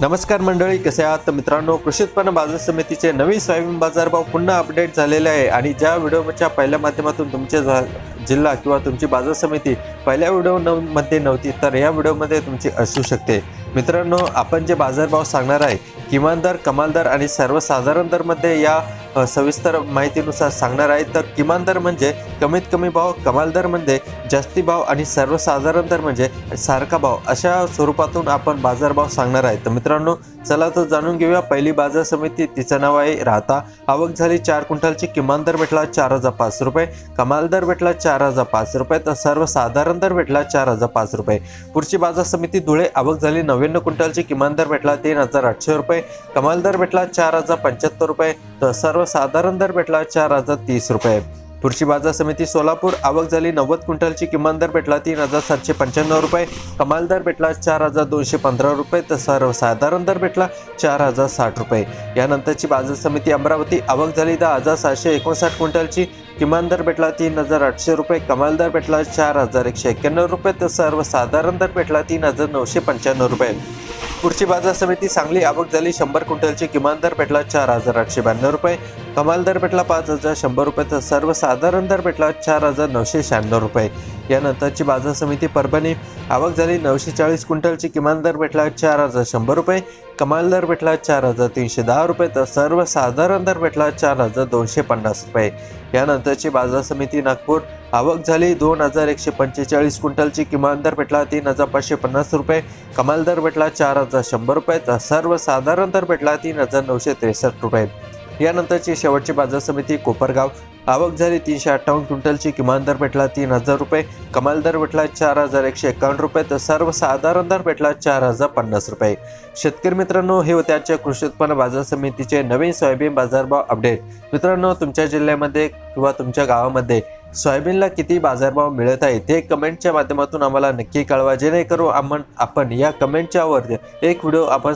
नमस्कार मंडळी कसे आहात? तर मित्रांनो कृषी उत्पन्न बाजार समितीचे नवीन सोयाबीन बाजारभाव पुन्हा अपडेट झालेले आहे आणि ज्या व्हिडिओच्या पहिल्या माध्यमातून तुमचे झा- जिल्हा किंवा तुमची बाजार समिती पहिल्या व्हिडिओ न मध्ये नव्हती तर या व्हिडिओमध्ये तुमची असू शकते. मित्रांनो आपण जे बाजारभाव सांगणार आहे किमान दर कमाल दर आणि सर्वसाधारण दरमध्ये या सविस्तर माहितीनुसार सांगणार आहे. तर किमान दर म्हणजे कमीत कमी भाव कमाल दर म्हणजे जास्ती भाव आणि सर्वसाधारण दर म्हणजे सारखा भाव. अशा स्वरूपातून आपण बाजारभाव सांगणार आहे. तर मित्रांनो चला तर जाणून घेऊया. पहिली बाजार समिती तिचं नाव आहे राहता. आवक झाली चार क्विंटलची. किमान दर भेटला चार हजार पाच रुपये. कमाल दर भेटला चार हजार पाच रुपये. तर सर्वसाधारण दर भेटला चार हजार पाच रुपये. पुढची बाजार समिती धुळे. आवक झाली नव्याण्णव क्विंटलची. किमान दर भेटला तीन हजार आठशे रुपये. कमाल दर भेटला चार हजार पंच्याहत्तर रुपये. तर सर्व सर्वसाधारण दर भेटला चार हजार तीस रुपये. पुढची बाजार समिती सोलापूर आवक झाली नव्वद क्विंटलची. किमान दर भेटला तीन हजार सातशे पंच्याण्णव रुपये. कमाल दर भेटला चार हजार दोनशे पंधरा रुपये. तर सर्वसाधारण दर भेटला चार हजार साठ रुपये. यानंतरची बाजार समिती अमरावती आवक झाली दहा हजार सहाशे एकोणसाठ क्विंटलची. किमान दर भेटला तीन हजार आठशे रुपये. कमाल दर भेटला चार हजार एकशे एक्क्याण्णव रुपये. तर सर्वसाधारण दर भेटला तीन हजार नऊशे पंच्याण्णव रुपये. पुढची बाजार समिती सांगली आवक झाली. शंभर क्विंटलची किमान दर भेटला चार हजार आठशे ब्याण्णव रुपये. कमाल दर भेटला पाच हजार शंभर रुपये तर सर्वसाधारण दर भेटला चार हजार नऊशे शहाण्णव रुपये. यानंतरची बाजार समिती परभणी. आवक झाली नऊशे चाळीस क्विंटलची. किमान दर भेटला चार हजार शंभर रुपये. कमाल दर भेटला चार हजार तीनशे दहा रुपये. तर सर्वसाधारण दर भेटला चार हजार दोनशे पन्नास रुपये. यानंतरची बाजार समिती नागपूर. आवक झाली दोन हजार एकशे पंचेचाळीस क्विंटलची. किमान दर भेटला तीन हजार पाचशे पन्नास रुपये. कमाल दर भेटला चार हजार शंभर रुपये. तर सर्वसाधारण दर भेटला तीन हजार नऊशे त्रेसष्ट रुपये. यानंतरची शेवटची बाजार समिती कोपरगाव. आवक झाली तीनशे अठ्ठावन्न क्विंटलची. किमान दर भेटला तीन हजार रुपये. कमाल दर भेटला चार हजार एकशे एकावन्न रुपये. तर सर्वसाधारण दर भेटला चार हजार पन्नास रुपये. शेतकरी मित्रांनो हे होते आजच्या कृषी उत्पन्न बाजार समितीचे नवीन सोयाबीन बाजारभाव अपडेट. मित्रांनो तुमच्या जिल्ह्यामध्ये किंवा तुमच्या गावामध्ये सोयाबीनला किती बाजारभाव मिळत आहे ते कमेंटच्या माध्यमातून आम्हाला नक्की कळवा. जेणेकरून आपण आपण या कमेंटच्यावर एक व्हिडिओ आपण